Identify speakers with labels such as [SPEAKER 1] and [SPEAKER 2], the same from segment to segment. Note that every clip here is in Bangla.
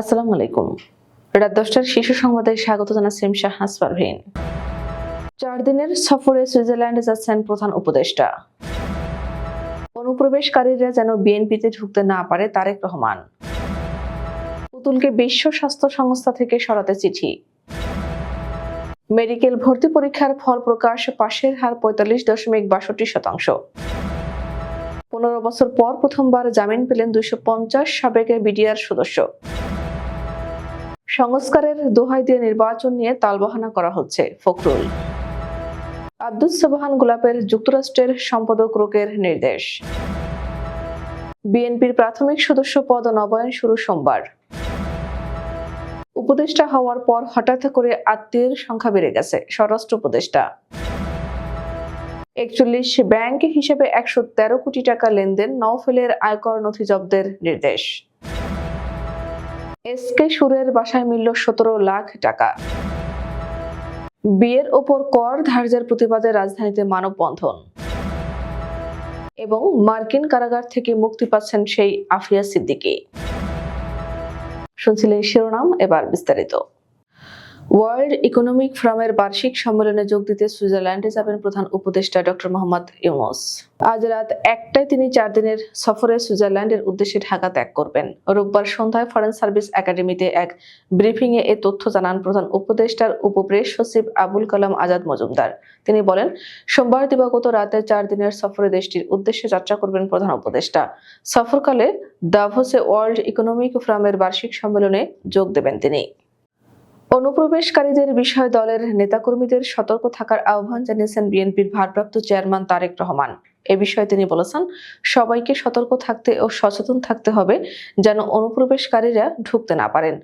[SPEAKER 1] আসসালামু আলাইকুম রাত দশটার শিশু সংবাদে স্বাগত জানাচ্ছি শাহাস চার দিনের সফরে সুইজারল্যান্ডে যাচ্ছেন প্রধান উপদেষ্টা অনুপ্রবেশকারীরা যেন বিএনপিতে ঢুকতে না পারে তারেক রহমান পুতুলকে বিশ্ব স্বাস্থ্য সংস্থা থেকে সরাতে চিঠি মেডিকেল ভর্তি পরীক্ষার ফল প্রকাশ পাশের হার পঁয়তাল্লিশ দশমিক বাষট্টি শতাংশ পনেরো বছর পর প্রথমবার জামিন পেলেন দুইশো পঞ্চাশ সাবেকের বিডিআর সদস্য সংস্কারের দোহাই দিয়ে নির্বাচন নিয়ে তালবাহানা করা হচ্ছে ফখরুল আব্দুল সাবাহান গোলাপের যুক্তরাষ্ট্রের সম্পাদক রোগের নির্দেশ বিএনপির প্রাথমিক সদস্য পদ নবায়ন শুরু সোমবার উপদেষ্টা হওয়ার পর হঠাৎ করে আত্মীয়ের সংখ্যা বেড়ে গেছে স্বরাষ্ট্র উপদেষ্টা একচল্লিশ ব্যাংক হিসেবে একশো কোটি টাকা লেনদেন নওফেলের আয়কর নথি জব্দের নির্দেশ এসকে সুরের বাসায় মিলল সতেরো লাখ টাকা বিয়ের ওপর কর ধার্যের প্রতিবাদে রাজধানীতে মানববন্ধন এবং মার্কিন কারাগার থেকে মুক্তি পাচ্ছেন সেই আফিয়া সিদ্দিকি শুনছিলেন শিরোনাম এবার বিস্তারিত ওয়ার্ল্ড ইকোনমিক ফোরামের বার্ষিক সম্মেলনে যোগ দিতে সুইজারল্যান্ডে যাবেন প্রধান উপদেষ্টা ডক্টর মোহাম্মদ ইউনুস আজ রাত একটায় তিনি চার দিনের সফরে সুইজারল্যান্ডের উদ্দেশ্যে ঢাকা ত্যাগ করবেন রোববার সন্ধ্যায় ফরেন সার্ভিস একাডেমিতে এক ব্রিফিংয়ে এ তথ্য জানান প্রধান উপদেষ্টার উপপ্রেস সচিব আবুল কালাম আজাদ মজুমদার তিনি বলেন সোমবার দিবাগত রাতে চার দিনের সফরে দেশটির উদ্দেশ্যে যাত্রা করবেন প্রধান উপদেষ্টা সফরকালে দাভোসে ওয়ার্ল্ড ইকোনমিক ফোরামের বার্ষিক সম্মেলনে যোগ দেবেন তিনি অনুপ্রবেশকারীদের বিষয়ে দলের নেতাকর্মীদের সতর্ক থাকার আহ্বান জানিয়েছেন বিএনপির ভারপ্রাপ্ত চেয়ারম্যান তারেক রহমান এ বিষয়ে তিনি বলেছেন সবাইকে সতর্ক থাকতে ও সচেতন থাকতে হবে যেন অনুপ্রবেশকারীরা ঢুকতে না পারেন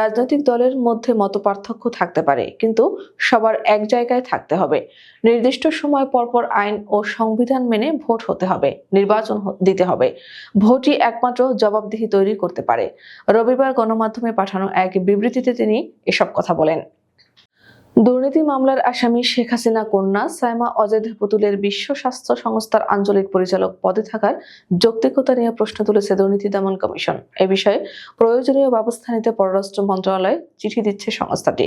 [SPEAKER 1] রাজনৈতিক দলের মধ্যে মতপার্থক্য থাকতে পারে কিন্তু সবার এক জায়গায় থাকতে হবে নির্দিষ্ট সময় পরপর আইন ও সংবিধান মেনে ভোট হতে হবে নির্বাচন দিতে হবে ভোটই একমাত্র জবাবদিহি তৈরি করতে পারে রবিবার গণমাধ্যমে পাঠানো এক বিবৃতিতে তিনি এসব কথা বলেন দুর্নীতি মামলার আসামি শেখ হাসিনা কন্যা সাইমা অজেদ পুতুলের বিশ্ব স্বাস্থ্য সংস্থার আঞ্চলিক পরিচালক পদে থাকার যৌক্তিকতা নিয়ে প্রশ্ন তুলেছে দুর্নীতি দমন কমিশন এ বিষয়ে প্রয়োজনীয় ব্যবস্থা নিতে পররাষ্ট্র মন্ত্রণালয় চিঠি দিচ্ছে সংস্থাটি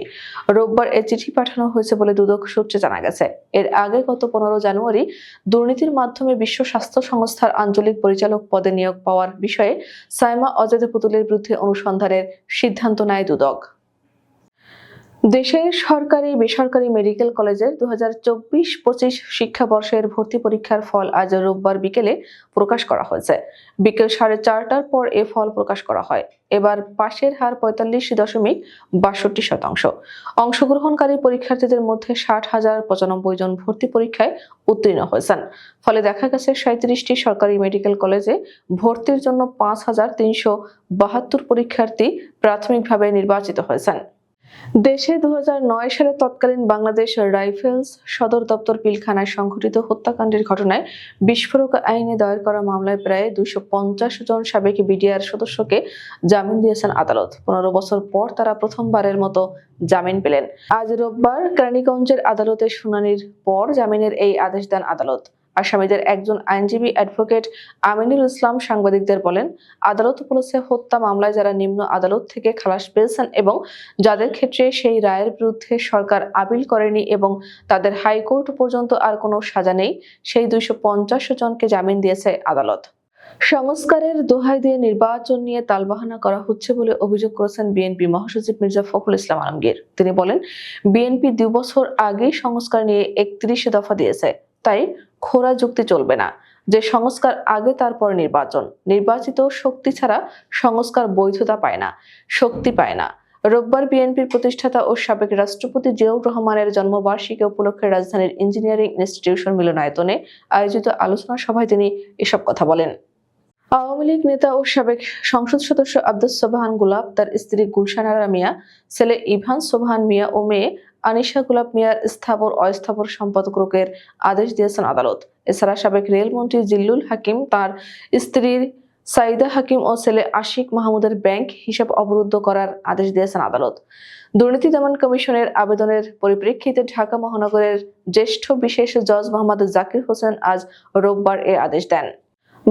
[SPEAKER 1] রোববার এ চিঠি পাঠানো হয়েছে বলে দুদক সূত্রে জানা গেছে এর আগে গত পনেরো জানুয়ারি দুর্নীতির মাধ্যমে বিশ্ব স্বাস্থ্য সংস্থার আঞ্চলিক পরিচালক পদে নিয়োগ পাওয়ার বিষয়ে সাইমা অজেদ পুতুলের বিরুদ্ধে অনুসন্ধানের সিদ্ধান্ত নেয় দুদক দেশের সরকারি বেসরকারি মেডিকেল কলেজের দু হাজার চব্বিশ পঁচিশ শিক্ষাবর্ষের ভর্তি পরীক্ষার ফল আজ রোববার বিকেলে প্রকাশ করা হয়েছে বিকেল সাড়ে চারটার পর এ ফল প্রকাশ করা হয় এবার পাশের হার পঁয়তাল্লিশ দশমিক বাষট্টি শতাংশ অংশগ্রহণকারী পরীক্ষার্থীদের মধ্যে ষাট হাজার পঁচানব্বই জন ভর্তি পরীক্ষায় উত্তীর্ণ হয়েছেন ফলে দেখা গেছে সাঁত্রিশটি সরকারি মেডিকেল কলেজে ভর্তির জন্য পাঁচ হাজার তিনশো বাহাত্তর পরীক্ষার্থী প্রাথমিকভাবে নির্বাচিত হয়েছেন দেশে দু সালে তৎকালীন বাংলাদেশ রাইফেলস সদর দপ্তর পিলখানায় সংঘটিত হত্যাকাণ্ডের ঘটনায় বিস্ফোরক আইনে দায়ের করা মামলায় প্রায় দুইশো জন সাবেক বিডিআর সদস্যকে জামিন দিয়েছেন আদালত পনেরো বছর পর তারা প্রথমবারের মতো জামিন পেলেন আজ রোববার কেরানীগঞ্জের আদালতে শুনানির পর জামিনের এই আদেশ দেন আদালত আসামিদের একজন আইনজীবী অ্যাডভোকেট আমিনুল ইসলাম সাংবাদিকদের বলেন আদালত উপলক্ষে হত্যা মামলায় যারা নিম্ন আদালত থেকে খালাস পেয়েছেন এবং যাদের ক্ষেত্রে সেই রায়ের বিরুদ্ধে সরকার আপিল করেনি এবং তাদের হাইকোর্ট পর্যন্ত আর কোনো সাজা নেই সেই দুইশো জনকে জামিন দিয়েছে আদালত সংস্কারের দোহাই দিয়ে নির্বাচন নিয়ে তালবাহানা করা হচ্ছে বলে অভিযোগ করেছেন বিএনপি মহাসচিব মির্জা ফখরুল ইসলাম আলমগীর তিনি বলেন বিএনপি দুই বছর আগেই সংস্কার নিয়ে একত্রিশে দফা দিয়েছে তাই খোরা যুক্তি চলবে না যে সংস্কার আগে তারপর নির্বাচন নির্বাচিত শক্তি ছাড়া সংস্কার বৈধতা পায় না শক্তি পায় না রোববার বিএনপির প্রতিষ্ঠাতা ও সাবেক রাষ্ট্রপতি জিয়াউর রহমানের জন্মবার্ষিকী উপলক্ষে রাজধানীর ইঞ্জিনিয়ারিং ইনস্টিটিউশন মিলনায়তনে আয়োজিত আলোচনা সভায় তিনি এসব কথা বলেন আওয়ামী লীগ নেতা ও সাবেক সংসদ সদস্য আব্দুস সোবাহান গুলাব তার স্ত্রী গুলশানারা মিয়া ছেলে ইভান সোবাহান মিয়া ও মেয়ে আনিশা গুলাব মিয়ার স্থাবর অস্থাবর সম্পাদকরকের আদেশ দিয়েছেন আদালত এছাড়া সাবেক রেলমন্ত্রী জিল্লুল হাকিম তার স্ত্রীর সাইদা হাকিম ও ছেলে আশিক মাহমুদের ব্যাংক হিসাব অবরুদ্ধ করার আদেশ দিয়েছেন আদালত দুর্নীতি দমন কমিশনের আবেদনের পরিপ্রেক্ষিতে ঢাকা মহানগরের জ্যেষ্ঠ বিশেষ জজ মোহাম্মদ জাকির হোসেন আজ রোববার এ আদেশ দেন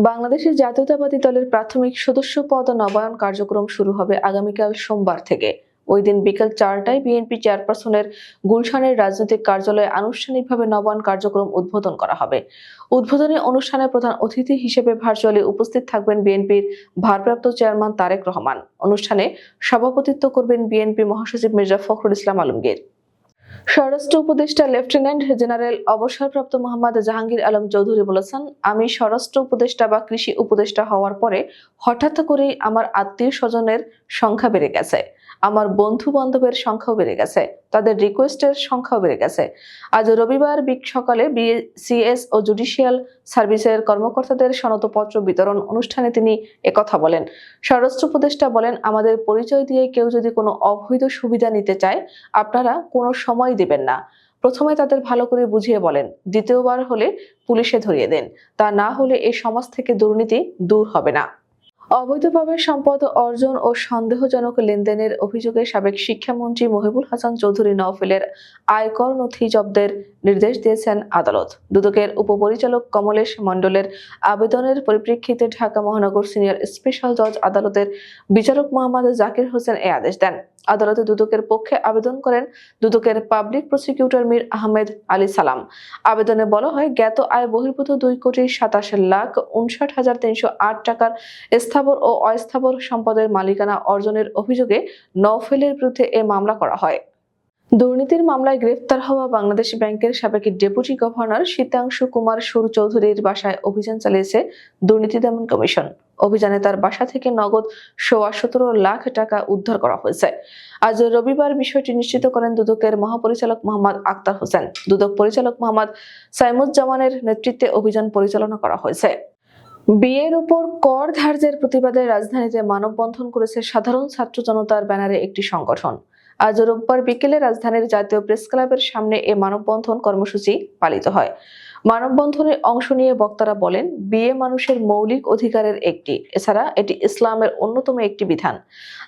[SPEAKER 1] বাংলাদেশের জাতীয়তাবাদী দলের প্রাথমিক সদস্য পদ নবায়ন কার্যক্রম শুরু হবে আগামীকাল সোমবার থেকে ওই দিন বিকেল চারটায় বিএনপি চেয়ারপারসনের গুলশানের রাজনৈতিক কার্যালয়ে আনুষ্ঠানিকভাবে নবান কার্যক্রম উদ্বোধন করা হবে উদ্বোধনী অনুষ্ঠানে প্রধান অতিথি হিসেবে ভার্চুয়ালি উপস্থিত থাকবেন বিএনপির ভারপ্রাপ্ত চেয়ারম্যান তারেক রহমান অনুষ্ঠানে সভাপতিত্ব করবেন বিএনপি মহাসচিব মির্জা ফখরুল ইসলাম আলমগীর স্বরাষ্ট্র উপদেষ্টা লেফটেন্যান্ট জেনারেল অবসরপ্রাপ্ত মোহাম্মদ জাহাঙ্গীর আলম চৌধুরী বলেছেন আমি স্বরাষ্ট্র উপদেষ্টা বা কৃষি উপদেষ্টা হওয়ার পরে হঠাৎ করেই আমার আত্মীয় স্বজনের সংখ্যা বেড়ে গেছে আমার বন্ধু বান্ধবের সংখ্যাও বেড়ে গেছে তাদের রিকোয়েস্টের সংখ্যাও বেড়ে গেছে আজ রবিবার বিক সকালে বিসিএস ও জুডিশিয়াল সার্ভিসের কর্মকর্তাদের সনতপত্র বিতরণ অনুষ্ঠানে তিনি একথা বলেন স্বরাষ্ট্র উপদেষ্টা বলেন আমাদের পরিচয় দিয়ে কেউ যদি কোনো অবৈধ সুবিধা নিতে চায় আপনারা কোনো সময় দেবেন না প্রথমে তাদের ভালো করে বুঝিয়ে বলেন দ্বিতীয়বার হলে পুলিশে ধরিয়ে দেন তা না হলে এই সমাজ থেকে দুর্নীতি দূর হবে না অবৈধভাবে সম্পদ অর্জন ও সন্দেহজনক লেনদেনের অভিযোগে সাবেক শিক্ষামন্ত্রী মহিবুল হাসান চৌধুরী নওফেলের আয়কর নথি জব্দের নির্দেশ দিয়েছেন আদালত দুদকের উপপরিচালক কমলেশ মণ্ডলের আবেদনের পরিপ্রেক্ষিতে ঢাকা মহানগর সিনিয়র স্পেশাল জজ আদালতের বিচারক মোহাম্মদ জাকির হোসেন এ আদেশ দেন আদালতে দুদকের পক্ষে আবেদন করেন দুদকের পাবলিক প্রসিকিউটর মীর আহমেদ আলী সালাম আবেদনে বলা হয় জ্ঞাত আয় বহির্ভূত দুই কোটি সাতাশ লাখ উনষাট হাজার তিনশো আট টাকার স্থাবর ও অস্থাবর সম্পদের মালিকানা অর্জনের অভিযোগে নওফেলের বিরুদ্ধে এ মামলা করা হয় দুর্নীতির মামলায় গ্রেফতার হওয়া বাংলাদেশ ব্যাংকের সাবেক ডেপুটি গভর্নর শীতাংশু কুমার সুর চৌধুরীর বাসায় অভিযান চালিয়েছে দুর্নীতি দমন কমিশন অভিযানে তার বাসা থেকে নগদ সোয়া সতেরো লাখ টাকা উদ্ধার করা হয়েছে আজ রবিবার বিষয়টি নিশ্চিত করেন দুদকের মহাপরিচালক মোহাম্মদ আক্তার হোসেন দুদক পরিচালক মোহাম্মদ সাইমুজ্জামানের নেতৃত্বে অভিযান পরিচালনা করা হয়েছে বিয়ের উপর কর ধার্যের প্রতিবাদে রাজধানীতে মানববন্ধন করেছে সাধারণ ছাত্র জনতার ব্যানারে একটি সংগঠন আজ রোববার বিকেলে রাজধানীর জাতীয় প্রেস ক্লাবের সামনে এ মানববন্ধন কর্মসূচি পালিত হয় মানববন্ধনে অংশ নিয়ে বক্তারা বলেন বিয়ে মানুষের মৌলিক অধিকারের একটি এছাড়া এটি ইসলামের অন্যতম একটি বিধান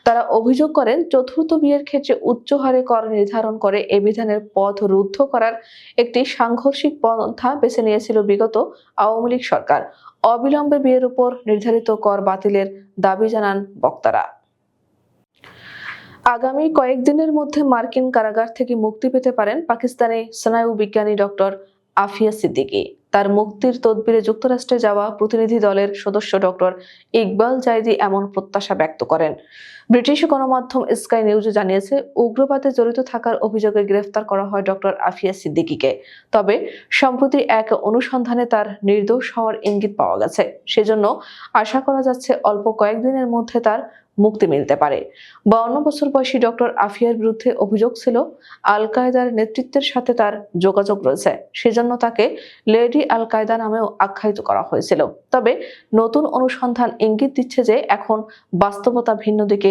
[SPEAKER 1] তারা অভিযোগ করেন চতুর্থ বিয়ের ক্ষেত্রে উচ্চ হারে কর নির্ধারণ করে এ বিধানের পথ রুদ্ধ করার একটি সাংঘর্ষিক পন্থা বেছে নিয়েছিল বিগত আওয়ামী লীগ সরকার অবিলম্বে বিয়ের উপর নির্ধারিত কর বাতিলের দাবি জানান বক্তারা আগামী কয়েকদিনের মধ্যে মার্কিন কারাগার থেকে মুক্তি পেতে পারেন পাকিস্তানি স্নায়ু বিজ্ঞানী ডক্টর আফিয়া সিদ্দিকী তার মুক্তির তদবিরে যুক্তরাষ্ট্রে যাওয়া প্রতিনিধি দলের সদস্য ডক্টর ইকবাল জায়দি এমন প্রত্যাশা ব্যক্ত করেন ব্রিটিশ গণমাধ্যম স্কাই নিউজে জানিয়েছে উগ্রবাদে জড়িত থাকার অভিযোগে গ্রেফতার করা হয় ডক্টর আফিয়া সিদ্দিকিকে তবে সম্প্রতি এক অনুসন্ধানে তার নির্দোষ হওয়ার ইঙ্গিত পাওয়া গেছে সেজন্য আশা করা যাচ্ছে অল্প কয়েকদিনের মধ্যে তার মুক্তি মিলতে পারে বাউন্ন বছর বয়সী ডক্টর আফিয়ার বিরুদ্ধে অভিযোগ ছিল আল কায়দার নেতৃত্বের সাথে তার যোগাযোগ রয়েছে সেজন্য তাকে লেডি আল কায়দা নামেও আখ্যায়িত করা হয়েছিল তবে নতুন অনুসন্ধান ইঙ্গিত দিচ্ছে যে এখন বাস্তবতা ভিন্ন দিকে